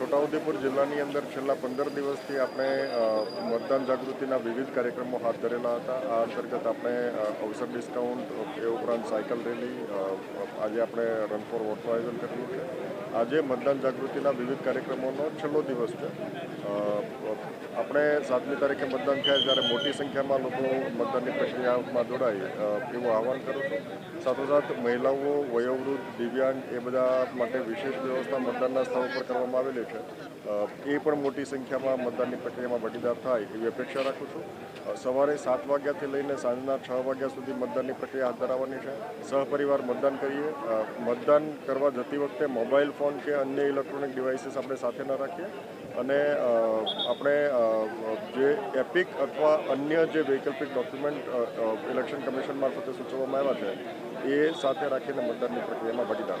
છોટાઉદેપુર જિલ્લાની અંદર છેલ્લા પંદર દિવસથી આપણે મતદાન જાગૃતિના વિવિધ કાર્યક્રમો હાથ ધરેલા હતા. આ અંતર્ગત આપણે અવસર ડિસ્કાઉન્ટ એ ઉપરાંત સાયકલ રેલી આજે આપણે રન ફોર વોટનું આયોજન કર્યું છે. આજે મતદાન જાગૃતિના વિવિધ કાર્યક્રમોનો છેલ્લો દિવસ છે. આપણે સાતમી તારીખે મતદાન થયા ત્યારે મોટી સંખ્યામાં લોકો મતદાનની પ્રક્રિયામાં જોડાય એવું આહવાન કરું છું. સાથોસાથ મહિલાઓ, વયોવૃદ્ધ, દિવ્યાંગ એ બધા માટે વિશેષ વ્યવસ્થા મતદાનના સ્થળ પર કરવામાં આવેલી છે. એ પણ મોટી સંખ્યામાં મતદાનની પ્રક્રિયામાં ભાગીદાર થાય એવી અપેક્ષા રાખું છું. સવારે સાત વાગ્યાથી લઈને સાંજના છ વાગ્યા સુધી મતદાનની પ્રક્રિયા હાથ ધરાવવાની છે. સહપરિવાર મતદાન કરીએ મતદાન કરવા જતી વખતે મોબાઈલ ફોન કે અન્ય ઇલેક્ટ્રોનિક ડિવાઇસીસ આપણે સાથે ન રાખીએ. અને આપણે જે એપિક અથવા અન્ય જે વૈકલ્પિક ડોક્યુમેન્ટ ઇલેક્શન કમિશન મારફતે સૂચવવામાં આવ્યા છે, એ સાથે રાખીને મતદાનની પ્રક્રિયામાં ભાગીદાર.